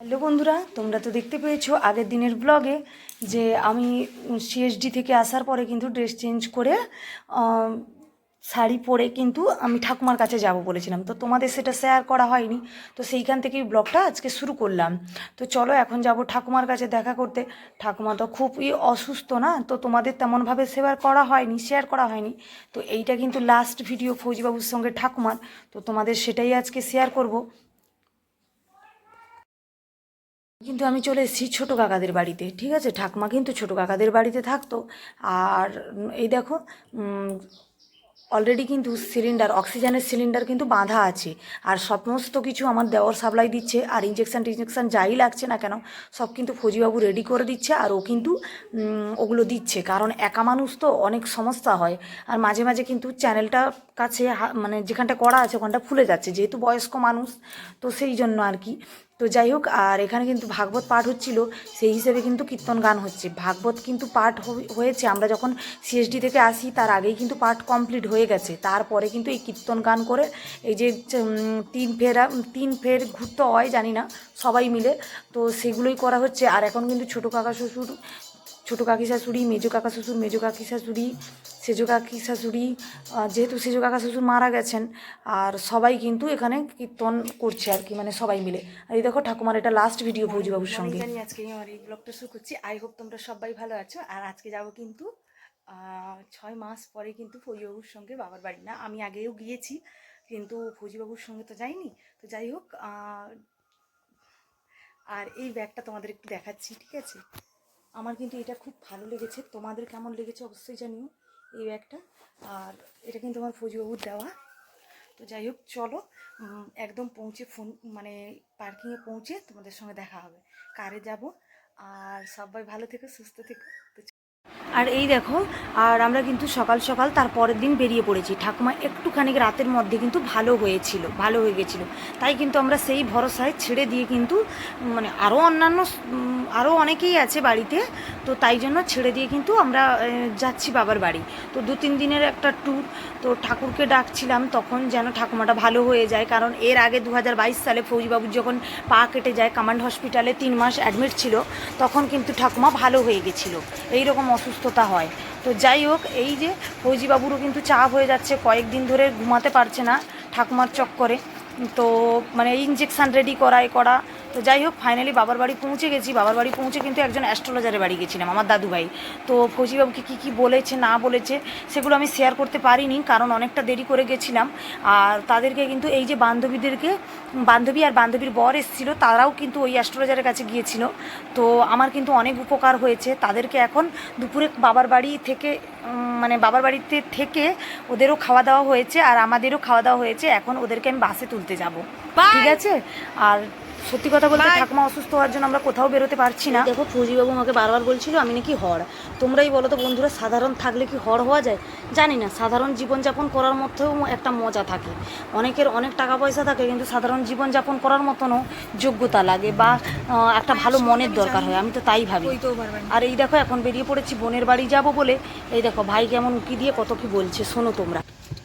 Hello বন্ধুরা, তোমরা তো দেখতে পেয়েছ আগের দিনের ব্লগে যে আমি সিএসডি থেকে আসার পরে কিন্তু ড্রেস চেঞ্জ করে শাড়ি পরে কিন্তু আমি ঠাকুমার কাছে যাব বলেছিলাম। তো তোমাদের সেটা শেয়ার করা হয়নি, তো সেইখান থেকেই ব্লগটা আজকে শুরু করলাম। তো চলো এখন যাব ঠাকুমার কাছে দেখা করতে। ঠাকুমা তো খুবই অসুস্থ না, তো তোমাদের তেমনভাবে সেবার করা হয়নি শেয়ার করা হয়নি। তো এইটা কিন্তু লাস্ট ভিডিও ফৌজিবাবুর সঙ্গে ঠাকুমার, তো তোমাদের সেটাই আজকে শেয়ার করব। কিন্তু আমি চলে এসেছি ছোটো কাকাদের বাড়িতে, ঠিক আছে? ঠাকুমা কিন্তু ছোটো কাকাদের বাড়িতে থাকতো। আর এই দেখো অলরেডি কিন্তু সিলিন্ডার অক্সিজেনের সিলিন্ডার কিন্তু বাঁধা আছে। আর সমস্ত কিছু আমার দেওয়ার সাপ্লাই দিচ্ছে, আর ইঞ্জেকশান টিঞ্জেকশান যাই লাগছে না কেন, সব কিন্তু ফৌজিবাবু রেডি করে দিচ্ছে, আর ও কিন্তু ওগুলো দিচ্ছে। কারণ একা মানুষ তো অনেক সমস্যা হয়। আর মাঝে মাঝে কিন্তু চ্যানেলটা কাছে মানে যেখানটা করা আছে ওখানটা ফুলে যাচ্ছে, যেহেতু বয়স্ক মানুষ, তো সেই জন্য আর কি। তো যাই হোক, আর এখানে কিন্তু ভাগবত পাঠ হচ্ছিল, সেই হিসেবে কিন্তু কীর্তন গান হচ্ছে। ভাগবত কিন্তু পাঠ হয়েছে, আমরা যখন সিএসডি থেকে আসি, তার আগেই কিন্তু পাঠ কমপ্লিট হয়ে গেছে। তারপরে কিন্তু এই কীর্তন গান করে, এই যে তিন ফেরা তিন ফের ঘুরতে হয়, জানি না, সবাই মিলে। তো সেগুলোই করা হচ্ছে, আর এখন কিন্তু ছোটো কাকা শ্বশুর ছোটো কাকি শাশুড়ি মেজো কাকা শ্বশুর মেজো কাকি শাশুড়ি সেজো কাকি শাশুড়ি যেহেতু সেজো কাকা শ্বশুর মারা গেছেন আর সবাই কিন্তু এখানে কীর্তন করছে আর কি মানে সবাই মিলে। আর এই দেখো ঠাকুমার এটা লাস্ট ভিডিও ফৌজিবাবুর সঙ্গে জানি আজকে আমার এই ব্লগটা শুরু করছি। আই হোপ তোমরা সবাই ভালো আছো। আর আজকে যাব কিন্তু ছয় মাস পরে কিন্তু ফৌজিবাবুর সঙ্গে বাবার বাড়ি না আমি আগেও গিয়েছি কিন্তু ফৌজিবাবুর সঙ্গে তো যাইনি। তো যাই হোক আর এই ব্যাগটা তোমাদের একটু দেখাচ্ছি ঠিক আছে? আমার কিন্তু এটা খুব ভালো লেগেছে। তোমাদের কেমন লেগেছে অবশ্যই জানিও এই ব্যাগটা। আর এটা কিন্তু আমার ফৌজিবাবুর দেওয়া। তো যাই হোক, চলো একদম পৌঁছে ফোন মানে পার্কিংয়ে পৌঁছে তোমাদের সঙ্গে দেখা হবে। কারে যাব? আর সবাই ভালো থেকো, সুস্থ থেকো। আর এই দেখো, আর আমরা কিন্তু সকাল সকাল তার পরের দিন বেরিয়ে পড়েছি। ঠাকুমা একটুখানি রাতের মধ্যে কিন্তু ভালো হয়েছিল, ভালো হয়ে গেছিল। তাই কিন্তু আমরা সেই ভরসায় ছেড়ে দিয়ে কিন্তু মানে আরও অন্যান্য আরও অনেকেই আছে বাড়িতে, তো তাই জন্য ছেড়ে দিয়ে কিন্তু আমরা যাচ্ছি বাবার বাড়ি। তো দু তিন দিনের একটা ট্যুর তো ঠাকুরকে ডাকছিলাম, তখন যেন ঠাকুমাটা ভালো হয়ে যায়, কারণ এর আগে দু হাজার বাইশ সালে ফৌজিবাবুর যখন পা কেটে যায়, কামান্ড হসপিটালে তিন মাস অ্যাডমিট ছিল, তখন কিন্তু ঠাকুমা ভালো হয়ে গেছিল। এইরকম অসুস্থতা হয়। তো যাই হোক, এই যে ফৌজিবাবুরও কিন্তু চাপ হয়ে যাচ্ছে, কয়েকদিন ধরে ঘুমাতে পারছে না ঠাকুমার চক্করে। তো মানে ইঞ্জেকশান রেডি করায় করা তো যাই হোক ফাইনালি বাবার বাড়ি পৌঁছে গেছি। বাবার বাড়ি পৌঁছে কিন্তু একজন অ্যাস্ট্রোলজারের বাড়ি গেছিলাম আমার দাদু ভাই তো ফৌজিবাবুকে কী কী বলেছে না বলেছে সেগুলো আমি শেয়ার করতে পারিনি কারণ অনেকটা দেরি করে গেছিলাম। আর তাদেরকে কিন্তু এই যে বান্ধবীদেরকে বান্ধবী আর বান্ধবীর বর এসেছিল তারাও কিন্তু ওই অ্যাস্ট্রোলজারের কাছে গিয়েছিল। তো আমার কিন্তু অনেক উপকার হয়েছে। তাদেরকে এখন দুপুরে বাবার বাড়ি থেকে মানে বাবার বাড়িতে থেকে ওদেরও খাওয়া দাওয়া হয়েছে আর আমাদেরও খাওয়া দাওয়া হয়েছে। এখন ওদেরকে আমি বাসে তুলতে যাব। ঠিক আছে? আর সত্যি কথা বলতে ঠাকুমা অসুস্থ হওয়ার জন্য আমরা কোথাও বেরোতে পারছি না। দেখো ফৌজিবাবু আমাকে বারবার বলছিল আমি নাকি হর। তোমরাই বলো তো বন্ধুরা সাধারণ থাকলে কি হর হওয়া যায়? জানি না সাধারণ জীবনযাপন করার মধ্যেও একটা মজা থাকে। অনেকের অনেক টাকা পয়সা থাকে কিন্তু সাধারণ জীবনযাপন করার মতনও যোগ্যতা লাগে বা একটা ভালো মনের দরকার হয় আমি তো তাই ভাবি। আর এই দেখো এখন বেরিয়ে পড়েছি বোনের বাড়ি যাব বলে। এই দেখো ভাই কেমন উঁকি দিয়ে কত কি বলছে শোনো তোমরা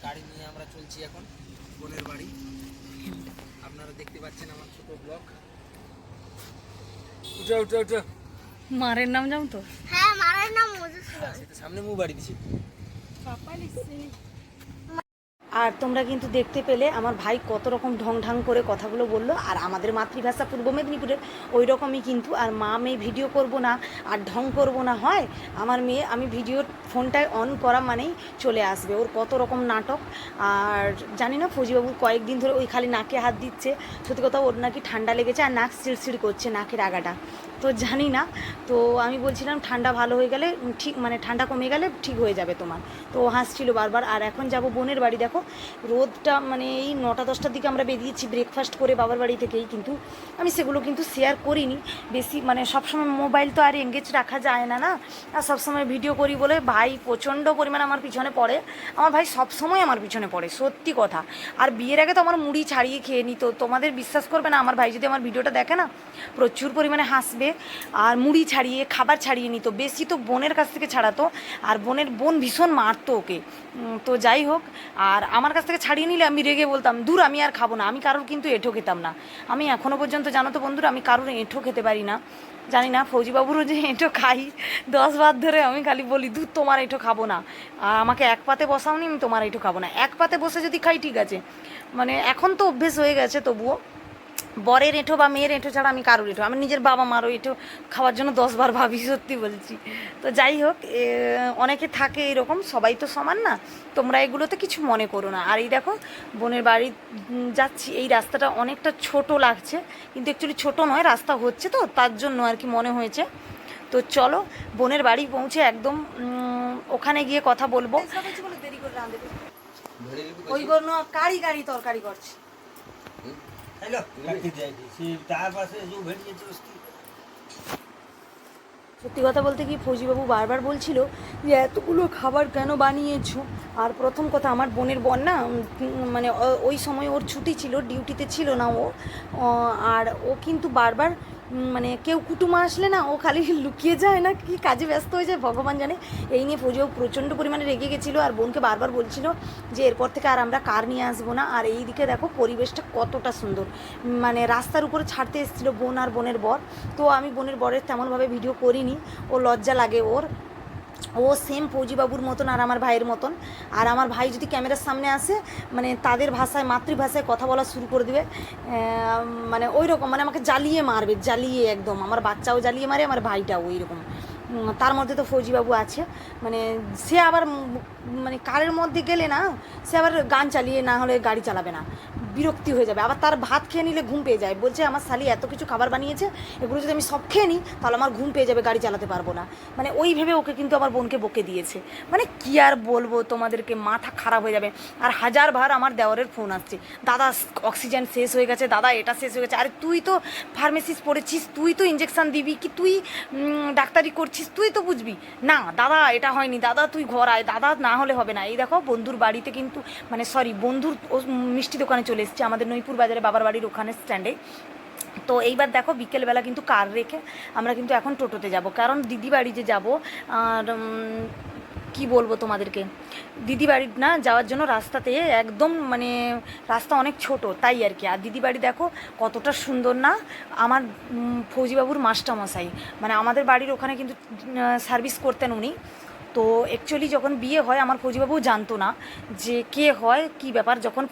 গাড়ি নিয়ে আমরা চলছি এখন বোনের বাড়ি আপনারা দেখতে পাচ্ছেন আমার ছোট ব্লক উঠো উঠো উঠো। মারের নাম জানো তো? হ্যাঁ মারের নাম মধুসূদন। সেটা সামনে মু বাড়ি দিছি। আর তোমরা কিন্তু দেখতে পেলে আমার ভাই কত রকম ঢং ঢাং করে কথাগুলো বলল, আর আমাদের মাতৃভাষা পূর্ব মেদিনীপুরের ওই রকমই কিন্তু। আর মা, মেয়ে ভিডিও করব না, আর ঢং করব না, হয়? আমার মেয়ে, আমি ভিডিও ফোনটায় অন করা মানেই চলে আসবে। ওর কত রকম নাটক, আর জানি না ফৌজিবাবু কয়েকদিন ধরে ওই খালি নাকে হাত দিচ্ছে। সত্যি কথা, ওর নাকি ঠান্ডা লেগেছে আর নাক চিড়চিড় করছে, নাকের আগাটা। তো জানি না। তো আমি বলছিলাম ঠান্ডা ভালো হয়ে গেলে ঠিক মানে ঠান্ডা কমে গেলে ঠিক হয়ে যাবে তোমার। তো হাসছিল বারবার। আর এখন যাব বোনের বাড়ি। দেখো, রোদটা মানে এই নটা দশটার দিকে আমরা বেরিয়েছি ব্রেকফাস্ট করে বাবার বাড়ি থেকেই কিন্তু। আমি সেগুলো কিন্তু শেয়ার করিনি। বেশি মানে সবসময় মোবাইল তো আর এঙ্গেজ রাখা যায় না না? আর সবসময় ভিডিও করি বলে ভাই প্রচণ্ড পরিমাণে আমার পিছনে পড়ে। আমার ভাই সবসময় আমার পিছনে পড়ে, সত্যি কথা। আর বিয়ের আগে তো আমার মুড়ি ছাড়িয়ে খেয়ে নিত। তোমাদের বিশ্বাস করবে না, আমার ভাই যদি আমার ভিডিওটা দেখে না, প্রচুর পরিমাণে হাসবে। আর মুড়ি ছাড়িয়ে, খাবার ছাড়িয়ে নিত। বেশি তো বোনের কাছ থেকে ছাড়াতো, আর বোনের বোন ভীষণ মারতো ওকে। তো যাই হোক, আর আমার কাছ থেকে ছাড়িয়ে নিলে আমি রেগে বলতাম, দূর, আমি আর খাব না। আমি কারোর কিন্তু এঁঠো খেতাম না। আমি এখনও পর্যন্ত, জানো তো বন্ধুরা, আমি কারোর এঁঠো খেতে পারি না। জানি না, ফৌজিবাবুরও যে এঁঠো খাই, দশ বার ধরে আমি খালি বলি দুধ তোমার এঁঠো খাব না। আমাকে এক পাতে বসাওনি, আমি তোমার এঁঠো খাব না। এক পাতে বসে যদি খাই, ঠিক আছে। মানে এখন তো অভ্যেস হয়ে গেছে তবুও। বরের এঁঠো বা মেয়ের এঁঠো ছাড়া আমি কারোর এঁঠো? আমি নিজের বাবা মারও এঁঠো খাওয়ার জন্য দশবার ভাবি, সত্যি বলছি। তো যাই হোক অনেকে থাকে এরকম, সবাই তো সমান না। তোমরা এগুলোতে কিছু মনে করো না। আর এই দেখো, বোনের বাড়ি যাচ্ছি। এই রাস্তাটা অনেকটা ছোট লাগছে, কিন্তু অ্যাকচুয়ালি ছোট নয়, রাস্তা হচ্ছে তো, তার জন্য আর কি মনে হয়েছে। তো চলো, বোনের বাড়ি পৌঁছে একদম ওখানে গিয়ে কথা বলব। ওই দেরি করে রাঁধে তরকারি নিবি সত্যি কথা বলতে কি ফৌজিবাবু বারবার বলছিল যে এতগুলো খাবার কেন বানিয়েছ? আর প্রথম কথা, আমার বোনের বোন না মানে ওই সময় ওর ছুটি ছিল, ডিউটিতে ছিল না ও, আর ও কিন্তু বারবার মানে কেউ কুটুমা আসলে না, ও খালি লুকিয়ে যায় না, কি কাজে ব্যস্ত হয়ে যায়, ভগবান জানে। এই নিয়ে পুজো প্রচণ্ড পরিমাণে রেগে গেছিল আর বোনকে বারবার বলছিল যে, এরপর থেকে আর আমরা কার নিয়ে আসব না? আর এই দিকে দেখো পরিবেশটা কতটা সুন্দর। মানে রাস্তার উপরে ছাড়তে এসেছিল বোন আর বোনের বর। তো আমি বোনের বরের তেমনভাবে ভিডিও করিনি। ও লজ্জা লাগে ওর। ও সেম ফৌজিবাবুর মতন আর আমার ভাইয়ের মতন। আর আমার ভাই যদি ক্যামেরার সামনে আসে মানে তাদের ভাষায়, মাতৃভাষায় কথা বলা শুরু করে দেবে মানে ওই রকম মানে আমাকে জ্বালিয়ে মারবে, জ্বালিয়ে একদম। আমার বাচ্চাও জ্বালিয়ে মারে, আমার ভাইটাও ওই রকম তার মধ্যে তো ফৌজিবাবু আছে। মানে সে আবার মানে কারের মধ্যে গেলে না, সে আবার গান চালিয়ে না হলে গাড়ি চালাবে না। বিরক্তি হয়ে যাবে। আবার তার ভাত খেয়ে নিলে ঘুম পেয়ে যায়। বলছে, আমার শালি এত কিছু খাবার বানিয়েছে, এগুলো যদি আমি সব খেয়ে নিই, তাহলে আমার ঘুম পেয়ে যাবে, গাড়ি চালাতে পারব না। মানে ওই ভেবে ওকে কিন্তু আমার বোনকে বকে দিয়েছে। মানে কি আর বলব তোমাদেরকে, মাথা খারাপ হয়ে যাবে। আর হাজার বার আমার দেওয়ারের ফোন আসছে। দাদা, অক্সিজেন শেষ হয়ে গেছে, দাদা, এটা শেষ হয়ে গেছে। আরে তুই তো ফার্মেসিস পড়েছিস, তুই তো ইঞ্জেকশন দিবি কি, তুই ডাক্তারি করছিস, তুই তো বুঝবি? না, দাদা, এটা হয়নি। দাদা, তুই ঘর আয়। দাদা, না হলে হবে না। এই দেখো, বন্ধুর বাড়িতে কিন্তু মানে সরি, বন্ধুর মিষ্টি দোকানে চলে এসেছে আমাদের নৈপুর বাজারে বাবার বাড়ির ওখানে স্ট্যান্ডে তো এইবার দেখো বিকেলবেলা কিন্তু কার রেখে আমরা কিন্তু এখন টোটোতে যাব। কারণ দিদি বাড়ি যে যাব, আর কি বলব তোমাদেরকে? দিদি বাড়ি না যাওয়ার জন্য রাস্তাতে একদম মানে রাস্তা অনেক ছোট, তাই আর কি। আর দিদি বাড়ি দেখো কতটা সুন্দর না? আমার ফৌজিবাবুর মাস্টারমশাই মানে আমাদের বাড়ির ওখানে কিন্তু সার্ভিস করতেন উনি। তো অ্যাকচুয়ালি যখন বিয়ে হয়, আমার ফৌজিবাবু জানতো না যে কে হয়, কি ব্যাপার। যখন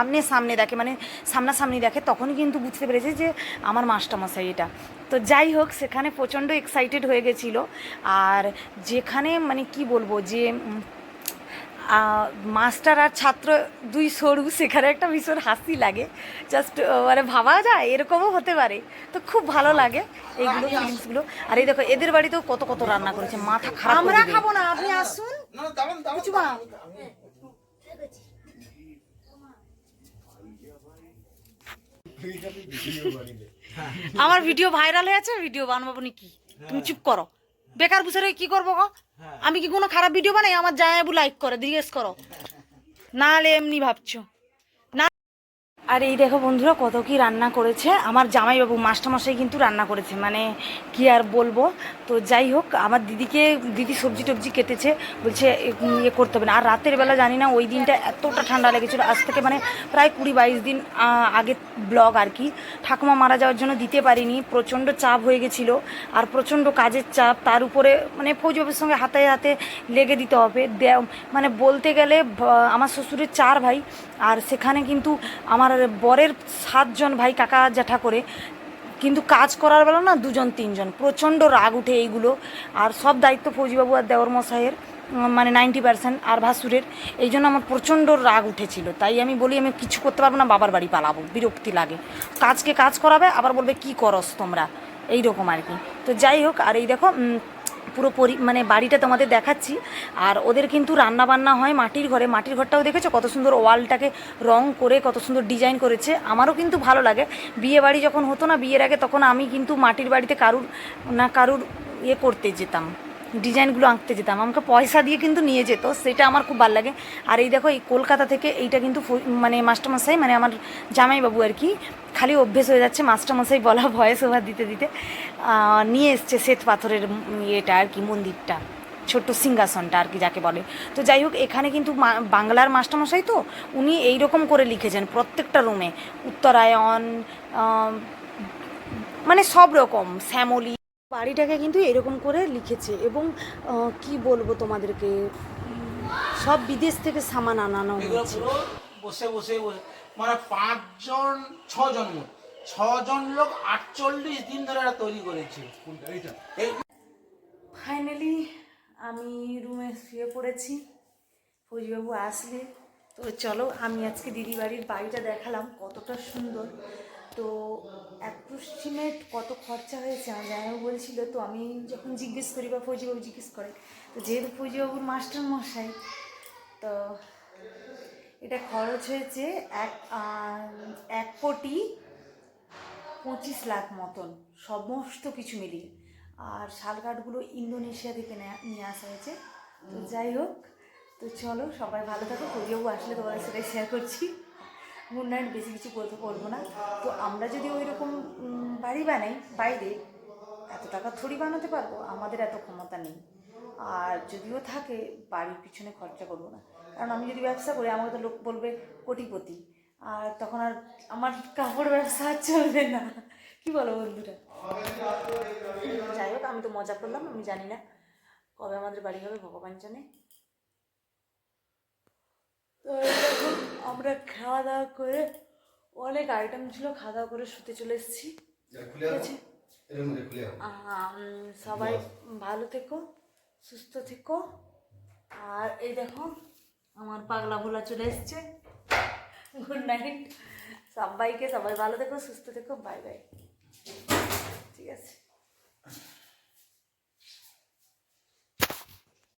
আমনে সামনে দেখে মানে সামনাসামনি দেখে তখন কিন্তু বুঝতে পেরেছে যে আমার মাস্টারমশাই এটা। তো যাই হোক, সেখানে প্রচণ্ড এক্সাইটেড হয়ে গেছিল। আর যেখানে মানে কি বলব যে মাস্টার আর ছাত্র দুই সরু সেখানে একটা ভীষণ হাসি লাগে। জাস্ট মানে ভাবা যায় এরকমও হতে পারে। তো খুব ভালো লাগে এইগুলো ফিলিংসগুলো আর এই দেখো এদের বাড়িতেও কত কত রান্না করেছে মাথা খারাপ আমরা খাব না আপনি আসুন। আমার ভিডিও ভাইরাল হয়েছে ভিডিও বানাবো নি কি তুমি চুপ করো। বেকার বসে রয়ে কি করব গো? আমি কি কোনো খারাপ ভিডিও বানাই? আমার জায়াবু লাইক করে জিজ্ঞেস করো। নাহলে এমনি ভাবছ। আর এই দেখো বন্ধুরা কত কি রান্না করেছে। আমার জামাইবাবু মাস্টারমশাই কিন্তু রান্না করেছে মানে কি আর বলব। তো যাই হোক, আমার দিদিকে, দিদি সবজি টবজি কেটেছে, বলছে ইয়ে করতে হবে না। আর রাতের বেলা জানি না, ওই দিনটা এতটা ঠান্ডা লেগেছিলো। আজ থেকে মানে প্রায় কুড়ি বাইশ দিন আগে ব্লগ আর কি। ঠাকুমা মারা যাওয়ার জন্য দিতে পারিনি, প্রচণ্ড চাপ হয়ে গেছিল। আর প্রচণ্ড কাজের চাপ, তার উপরে মানে ফৌজবাবুর সঙ্গে হাতে হাতে লেগে দিতে হবে। মানে বলতে গেলে আমার শ্বশুরের চার ভাই, আর সেখানে কিন্তু আমার বরের সাতজন ভাই, কাকা, জ্যাঠা করে কিন্তু কাজ করার বেলা না দুজন, তিনজন। প্রচণ্ড রাগ উঠে এইগুলো। আর সব দায়িত্ব ফৌজিবাবু আর দেওর মশাইয়ের মানে নাইনটি পার্সেন্ট আর ভাসুরের। এই জন্য আমার প্রচণ্ড রাগ উঠেছিল। তাই আমি বলি, আমি কিছু করতে পারব না, বাবার বাড়ি পালাবো। বিরক্তি লাগে। কাজকে কাজ করাবে, আবার বলবে, কি করস তোমরা? এই রকম আর কি। তো যাই হোক, আর এই দেখো পুরো পরি মানে বাড়িটা তোমাদের দেখাচ্ছি। আর ওদের কিন্তু রান্না বান্না হয় মাটির ঘরে। মাটির ঘরটাও দেখেছ? কত সুন্দর ওয়ালটাকে রং করে, কত সুন্দর ডিজাইন করেছে। আমারও কিন্তু ভালো লাগে। বিয়ে বাড়ি যখন হতো না, বিয়ের আগে তখন আমি কিন্তু মাটির বাড়িতে কারুর, না কারুর ইয়ে করতে যেতাম। ডিজাইনগুলো আঁকতে যেতাম। আমাকে পয়সা দিয়ে কিন্তু নিয়ে যেত, সেটা আমার খুব ভালো লাগে। আর এই দেখো, এই কলকাতা থেকে এইটা কিন্তু মানে মাস্টারমশাই মানে আমার জামাইবাবু আর কি, খালি অভ্যেস হয়ে যাচ্ছে মাস্টারমশাই বলা ভয়েস ওভার দিতে দিতে। নিয়ে এসছে শ্বেত পাথরের ইয়েটা আর কি, মন্দিরটা, ছোট্ট সিংহাসনটা আর কি যাকে বলে। তো যাই হোক, এখানে কিন্তু বাংলার মাস্টারমশাই তো, উনি এই রকম করে লিখেছেন প্রত্যেকটা রুমে। উত্তরায়ণ মানে সব রকম, শ্যামলী বাড়িটাকে কিন্তু এরকম করে লিখেছে এবং কি বলব তোমাদেরকে? সব বিদেশ থেকে সামান আনানো হয়েছে। বসে বসে মানে পাঁচজন ছজন মোট ছজন লোক আটচল্লিশ দিন ধরে এরা তৈরি করেছে। এই ফাইনালি আমি রুমে শুয়ে পড়েছি। ফৌজিবাবু আসলে। তো চলো আমি আজকে দিদি বাড়ির বাড়িটা দেখালাম কতটা সুন্দর। তো অ্যাপ্রোক্সিমেট কত খরচা হয়েছে? আমার জামাইবাবু বলছিল, তো আমি যখন জিজ্ঞেস করি বা ফৌজিবাবু জিজ্ঞেস করে, তো যেহেতু ফৌজিবাবুর মাস্টার মশাই, তো এটা খরচ হয়েছে এক এক কোটি পঁচিশ লাখ মতন, সমস্ত কিছু মিলিয়ে। আর শাল কাঠগুলো ইন্দোনেশিয়া থেকে নেয়া- আসা হয়েছে। তো যাই হোক, তো চলো সবাই ভালো থাকো। করিয়াবু আসলে তোমার সাথে শেয়ার করছি। গুড বেশি কিছু বলতে পারব না। তো আমরা যদি ওই রকম বাড়ি বানাই বাইরে, এত টাকা থড়ি বানাতে পারব? আমাদের এত ক্ষমতা নেই। আর যদিও থাকে, বাড়ির পিছনে খরচা করব না। কারণ আমি যদি ব্যবসা করি, আমাকে তো লোক বলবে কোটিপতি। আর তখন আর আমার কাপড় ব্যবসা আর চলবে না। কি বলো বন্ধুরা? যাই হোক, আমি তো মজা করলাম, আমি জানি না কবে আমাদের বাড়ি হবে ভগবান জানে। তো দেখো, আমরা খাওয়া দাওয়া করে অনেক আইটেম ছিল খাওয়া দাওয়া করে শুতে চলে এসেছি। ঠিক আছে? সবাই ভালো থেকো সুস্থ থেকো। আর এই দেখো আমার পাগলা ভোলা চলে এসছে। গুড নাইট সবাইকে সবাই ভালো থেকো সুস্থ থেকো বাই বাই ঠিক আছে?